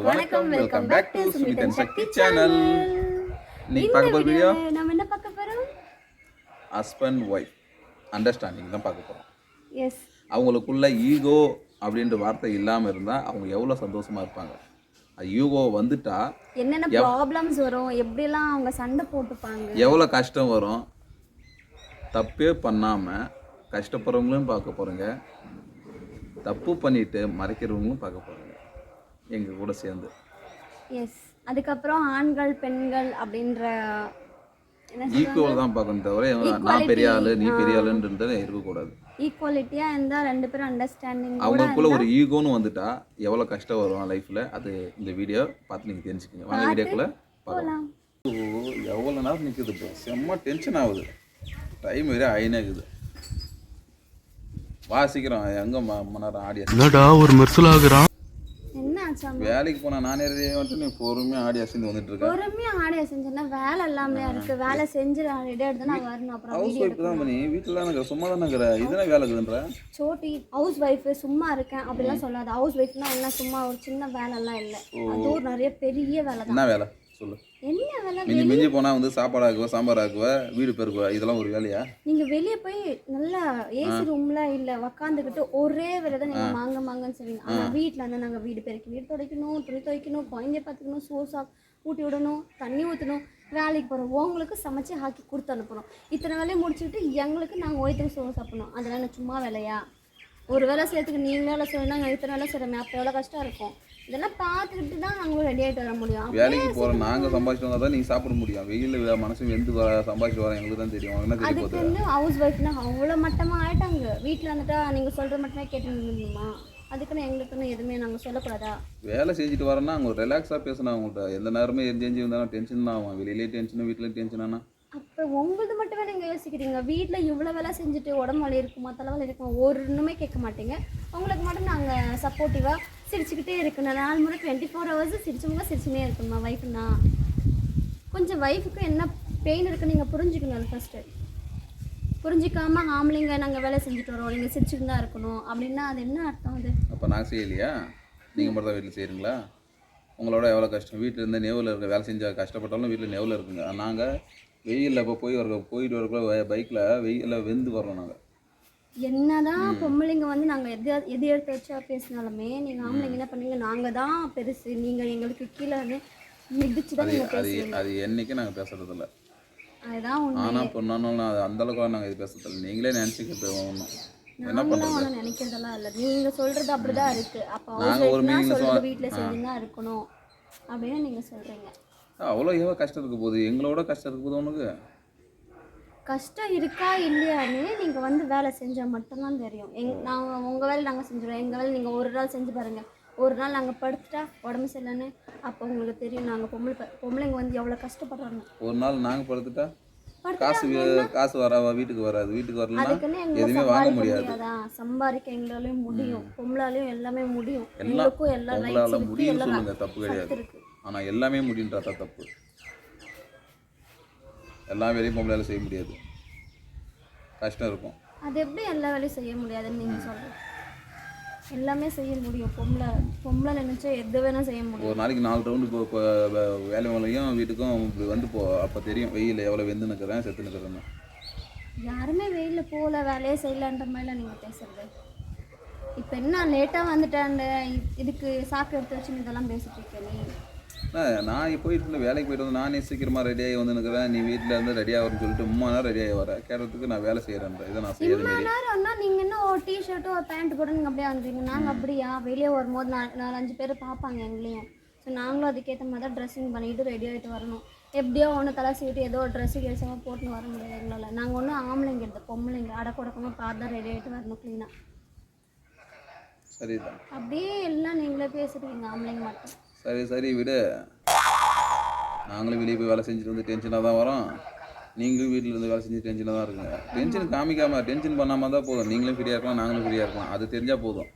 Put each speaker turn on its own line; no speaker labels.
எல்லாருக்கும் வணக்கம். Welcome back to Sumithan Sakthi channel இன்னைக்கு பார்க்க போகிற வீடியோ
நம்ம என்ன பார்க்க போறோம்?
ஹஸ்பண்ட் ஒய்ஃப் அண்டர்ஸ்டாண்டிங் தான் பார்க்க போகிறோம்
எஸ்
அவங்களுக்குள்ள ஈகோ அப்படின்ற வார்த்தை இல்லாமல் இருந்தால் அவங்க எவ்வளோ சந்தோஷமாக இருப்பாங்க? ஈகோ வந்துட்டா
என்னென்ன ப்ராப்ளம்ஸ் வரும்? எப்படிலாம் அவங்க சண்டை போட்டுப்பாங்க?
எவ்வளோ கஷ்டம் வரும்? தப்பே பண்ணாமல் கஷ்டப்படுறவங்களும் பார்க்க போகிறோங்க தப்பு பண்ணிட்டு மறைக்கிறவங்களும் பார்க்க போகிறோங்க எங்கள் கூட சேர்ந்து.
எஸ் அதுக்கப்புறம் ஆண்கள் பெண்கள் அப்படின்ற என்ன
ஈக்குவல் தான் பார்க்கணும் தவிர நான் பெரிய ஆளு நீ பெரிய ஆளுன்றது இருக்கக்கூடாது.
ஈக்குவாலிட்டியா இருந்தா ரெண்டு பேரும் அண்டர்ஸ்டாண்டிங்
அவங்களுக்குள்ள ஒரு ஈகோன்னு வந்துட்டா எவ்வளோ கஷ்டம் வரும் லைஃப்ல அது இந்த வீடியோ பார்த்து நீங்கள் தெரிஞ்சுக்கங்க. வாங்க வீடியோக்குள்ள பார்க்கலாம். ஓ எவ்வளோ நேரம் நிற்குது இப்போ செம்ம டென்ஷன் ஆகுது. டைம் வேற ஆயினாக்குது வா சீக்கிரம் எங்கே மணி நேரம் ஆடியா
என்னடா ஒரு மெர்சல் ஆகுறான்?
ஆச்சாம
வேலைக்கு போனால் நானே வந்துட்டு நீ பொறுமையாக ஆடி அசைந்து வந்துட்டு இருக்கேன்
பொறுமையா ஆடைய செஞ்சேன்னா வேலை இல்லாம இருக்கு. வேலை செஞ்சு ரெடி எடுத்து நான் வரணும். அப்புறம்
ஹவுஸ் ஒய்ஃப் தான் பண்ணி வீட்டில் தானே சும்மா தானே இருக்கிற இதுனா வேலை இருக்குதுன்ற?
சோட்டி ஹவுஸ் ஒய்ஃப் சும்மா இருக்கேன். அப்படிலாம் சொல்லாது. ஹவுஸ் ஒய்ஃப்னா என்ன? சும்மா ஒரு சின்ன வேலைலாம் இல்லை. அது ஒரு நிறைய பெரிய வேலை தான்.
என்ன வேலை? சொல்லு.
என்ன வேலை
மிஞ்சி மிஞ்சி போனால் வந்து சாப்பாடு ஆக்குவ சாம்பார் ஆக்குவ வீடு பெருக்குவ இதெல்லாம் ஒரு வேலையா?
நீங்க வெளிய போய் நல்லா ஏசி ரூம்ல இல்ல உக்காந்துக்கிட்டு ஒரே வேலை தான் நீங்க மாங்க மாங்கன்னு சொல்லுவீங்க ஆனா வீட்ல இருந்தா நாங்க வீடு பெருக்கி வீடு துடைக்கணும் துணி துவைக்கணும் குழந்தைய பார்த்துக்கணும் சோசா ஊட்டி விடணும் தண்ணி ஊற்றணும் வேலைக்கு போகிறோம் உங்களுக்கு சமைச்சு ஆக்கி கொடுத்து அனுப்புகிறோம் இத்தனை வேலையை முடிச்சுட்டு எங்களுக்கு நாங்கள் ஒய்த்துக்கு சோறு சாப்பிடணும். அதெல்லாம் சும்மா வேலையா? ஒரு வேலை செய்யறதுக்கு நீங்களே வேலை செய்யணும் நாங்கள் இத்தனை வேலை செய்கிறோமே அப்போ எவ்வளோ கஷ்டம் இருக்கும். இதெல்லாம் பார்த்துக்கிட்டு தான் நாங்களும் ரெடி ஆகிட்டு வர முடியும்.
வேலைக்கு போகிற நாங்கள் சம்பாதிச்சு வந்தால் தான் நீங்கள் சாப்பிட முடியும். வெயிலில் மனசு வெந்து வர சம்பாதிச்சு வர எங்களுக்கு தான் தெரியும். என்ன தெரிய
அதுக்கு வந்து ஹவுஸ் ஒய்ஃப்னா அவ்வளோ மட்டமாக ஆயிட்டாங்க. வீட்டில் வந்துட்டா நீங்கள் சொல்கிறது மட்டுமே கேட்டு நின்றுமா அதுக்குன்னு எங்களுக்குன்னு எதுவுமே நாங்கள் சொல்லக்கூடாதா?
வேலை செஞ்சுட்டு வரேன்னா அவங்க ரிலாக்ஸாக பேசணும் அவங்கள்ட்ட. எந்த நேரமே எரிஞ்சு எரிஞ்சு இருந்தாலும் டென்ஷன் தான் ஆகும் வெளியிலே டென்ஷன் வீட்டில் டென்ஷன் ஆனால்
அப்போ உங்களது மட்டுமே நீங்கள் யோசிக்கிறீங்க. வீட்டில் இவ்வளோ வேலை செஞ்சுட்டு உடம்பு வலி இருக்குமா தலைவலி இருக்குமா ஒரு இன்னுமே கேட்க மாட்டீங்க. உங்களுக்கு மட்டும் நாங்கள் சப்போர்ட்டிவாக சிரிச்சுக்கிட்டே இருக்கணும் நாலு முறை டுவெண்ட்டி ஃபோர் ஹவர்ஸ் சிரிச்சவங்க சிரிச்சுனே இருக்கணுமா ஒய்ஃப்னா கொஞ்சம் ஒய்ஃபுக்கு என்ன பெயின் இருக்குன்னு நீங்கள் புரிஞ்சுக்கணும் ஃபஸ்ட்டு புரிஞ்சிக்காம ஆம்பளைங்க நாங்கள் வேலை செஞ்சுட்டு வரோம் நீங்கள் சிரிச்சுட்டு தான் இருக்கணும். அப்படின்னா அது என்ன அர்த்தம் அது?
அப்போ நாங்கள் செய்யலையா? நீங்கள் மட்டும் தான் வீட்டில் செய்கிறீங்களா உங்களோட எவ்வளோ கஷ்டம்? வீட்டில் இருந்து நெவில் இருக்க வேலை செஞ்ச கஷ்டப்பட்டாலும் வீட்டில் நெவில் இருக்குங்க நாங்கள் வெயிலில் இப்போ போய் வர போயிட்டு வரக்குள்ள பைக்கில் வெயிலில் வெந்து வரோம் நாங்கள்
என்னதான் பொம்பளைங்க வந்து நாங்கள் எது எது எடுத்து வச்சா பேசினாலுமே நீங்கள் ஆம்பளைங்க என்ன பண்ணீங்க? நாங்கள் தான் பெருசு. நீங்கள் எங்களுக்கு கீழே வந்து மிதிச்சு தான்
அது
நீங்கள்
அது
பேசுவீங்க.
அது என்றைக்கும் நாங்கள் பேசுறதில்ல.
அதுதான்
ஆனால் பொண்ணாலும் அது அந்த அளவுக்கு நாங்கள் இது பேசுறதில்ல. நீங்களே நினச்சிக்கிட்டு ஒன்றும் என்ன
நாங்களாம்
பண்ணுறது
ஒன்றும் நினைக்கிறதெல்லாம் இல்லை. நீங்கள் சொல்கிறது அப்படி தான் இருக்குது அப்போ
நாங்க ஒரு
ஹவுஸ்
meaning
சொல்கிறது
சொ-
வீட்டில் செஞ்சு தான் இருக்கணும் அப்படின்னு நீங்கள் சொல்கிறீங்க
அவ்வளோ எவ்வளோ கஷ்டம் இருக்க போகுது. எங்களோட கஷ்டம் இருக்க போகுது உனக்கு.
கஷ்டம் இருக்கா இல்லையான்னு நீங்கள் வந்து வேலை செஞ்சால் மட்டும்தான் தெரியும். எங் நாங்கள் உங்கள் வேலை நாங்கள் செஞ்சுருவோம். எங்கள் வேலை நீங்கள் ஒரு நாள் செஞ்சு பாருங்கள் ஒரு நாள் நாங்கள் படுத்துட்டா உடம்பு சரியில்லைன்னு அப்போ உங்களுக்கு தெரியும். நாங்கள் பொம்பளை ப- பொம்பளைங்க வந்து எவ்வளோ கஷ்டப்படுறாங்க.
ஒரு நாள் நாங்கள் படுத்துட்டா காசு வி- காசு வர வீட்டுக்கு வராது. வீட்டுக்கு வரலன்னா
அதுக்குன்னு எங்களை
எதுவுமே வாங்க
சம்பாதிக்க
முடியாது.
முடியாதா? சம்பாதிக்க எங்களாலையும் முடியும். பொம்பளாலையும் எல்லாமே முடியும்.
எல்லாம்
எங்களுக்கும் எல்லா ரைட்ஸ்
உங்களால்
இருக்கு.
முடியும்னு
எல்லாம்
சொல்லுங்க தப்பு கிடையாது.
இருக்கு.
ஆனால் எல்லாமே முடியுன்றதா தப்பு. எல்லா வேலையும் பொம்பளால செய்ய முடியாது. கஷ்டம் இருக்கும்.
அது எப்படி எல்லா வேலையும் செய்ய முடியாதுன்னு நீங்கள் சொல்கிறீங்க எல்லாமே செய்ய முடியும். பொம்பளை பொம்பளை நினைச்சா எது வேணால் செய்ய முடியும்.
ஒரு நாளைக்கு நாலு ரவுண்டு இப்போ இப்போ வேலை வேலையும் வீட்டுக்கும் இப்படி வந்து போ அப்போ தெரியும். வெயில் எவ்வளோ வெந்து நிற்கிறேன் செத்து நிற்கிறேன்னு
யாருமே வெயிலில் போகல வேலையே செய்யலான்ற மாதிரிலாம் நீங்கள் பேசுறது. இப்போ என்ன லேட்டாக வந்துட்டாண்ட இதுக்கு சாக்கு எடுத்து வச்சு இதெல்லாம் பேசிட்டு இருக்க நீ?
நான் போயிட்டு இருந்த வேலைக்கு போயிட்டு வந்து நானே சீக்கிரமாக ரெடியாகி வந்து நிற்கிறேன் நீ வீட்டில் இருந்து ரெடியாக வரேன்னு சொல்லிட்டு உம்மா நேரம் ரெடியாகி வர. கேட்டதுக்கு நான் வேலை செய்கிறேன் இதை நான் மாரி.
நேரம்னா நீங்கள் என்ன ஒரு டிஷர்ட்டோ ஒரு பேண்ட் போட்டு நீங்கள் அப்படியே வந்துட்டீங்க நாங்கள் அப்படியா? வெளியே வரும்போது நான் நாலஞ்சு பேர் பார்ப்பாங்க எங்களையும். ஸோ நாங்களும் அதுக்கேற்ற மாதிரி தான் ட்ரெஸ்ஸிங் பண்ணிட்டு ரெடி ஆகிட்டு வரணும். எப்படியோ ஒன்று தலை சீட்டு ஏதோ ஒரு ட்ரெஸ்ஸு கேசமாக போட்டுன்னு வர முடியாது எங்களால். நாங்கள் ஒன்றும் ஆம்பளைங்க எடுத்து பொம்பளைங்க. அடக்குடக்கமாக பார்த்து தான் ரெடி ஆகிட்டு வரணும் க்ளீனாக
சரிதான்.
அப்படியே எல்லாம் நீங்களே பேசுறீங்க ஆம்பளைங்க மட்டும்.
சரி சரி விடு. நாங்களும் வெளியே போய் வேலை செஞ்சுட்டு வந்து டென்ஷனாக தான் வரோம். நீங்களும் வீட்டில் இருந்து வேலை செஞ்சு டென்ஷனாக தான் இருக்குங்க. டென்ஷன் காமிக்காமல் டென்ஷன் பண்ணாமல் தான் போதும். நீங்களும் ஃப்ரீயாக இருக்கலாம் நாங்களும் ஃப்ரீயாக இருக்கலாம். அது தெரிஞ்சால் போதும்.